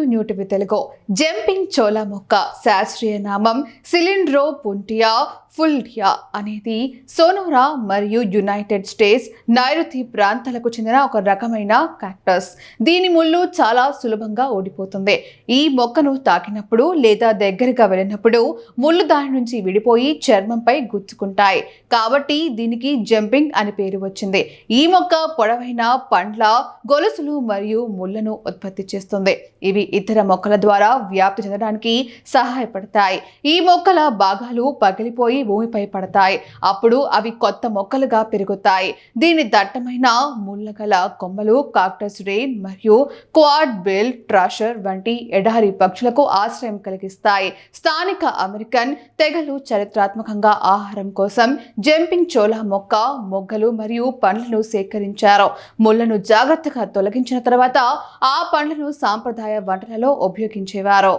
To new TV Telugu. Jumping cholla మొక్క శాస్త్రీయ నామం సిలిండ్రో పుంటియా ఫుల్డియా అనేది సోనోరా మరియు యునైటెడ్ స్టేట్స్ నైరుతి ప్రాంతాలకు చెందిన ఒక రకమైన క్యాక్టస్. దీని ముళ్ళు చాలా సులభంగా ఓడిపోతుంది ఈ మొక్కను తాకినప్పుడు లేదా దగ్గరగా వెళ్ళినప్పుడు ముళ్ళు దాని నుంచి విడిపోయి చర్మంపై గుచ్చుకుంటాయి. కాబట్టి దీనికి జంపింగ్ అని పేరు వచ్చింది. ఈ మొక్క పొడవైన పండ్ల గొలుసులు మరియు ముళ్ళను ఉత్పత్తి చేస్తుంది. ఇవి ఇతర మొక్కల ద్వారా వ్యాప్తి చెందడానికి సహాయపడతాయి. ఈ మొక్కల భాగాలు పగిలిపోయి భూమిపై పడతాయి. అప్పుడు అవి కొత్త మొక్కలుగా పెరుగుతాయి. దీని దట్టమైన ముళ్ళగల కొమ్మలు కాక్టస్ రెయిన్ మరియు క్వాడ్ బెల్ ట్రాషర్ వంటి ఎడారి పక్షులకు ఆశ్రయం కలిగిస్తాయి. స్థానిక అమెరికన్ తెగలు చరిత్రాత్మకంగా ఆహారం కోసం జంపింగ్ చోళ మొక్క మొగ్గలు మరియు పండ్లను సేకరించారు. ముళ్ళను జాగ్రత్తగా తొలగించిన తర్వాత ఆ పండ్లను సాంప్రదాయ వంటలలో ఉపయోగించేవారు.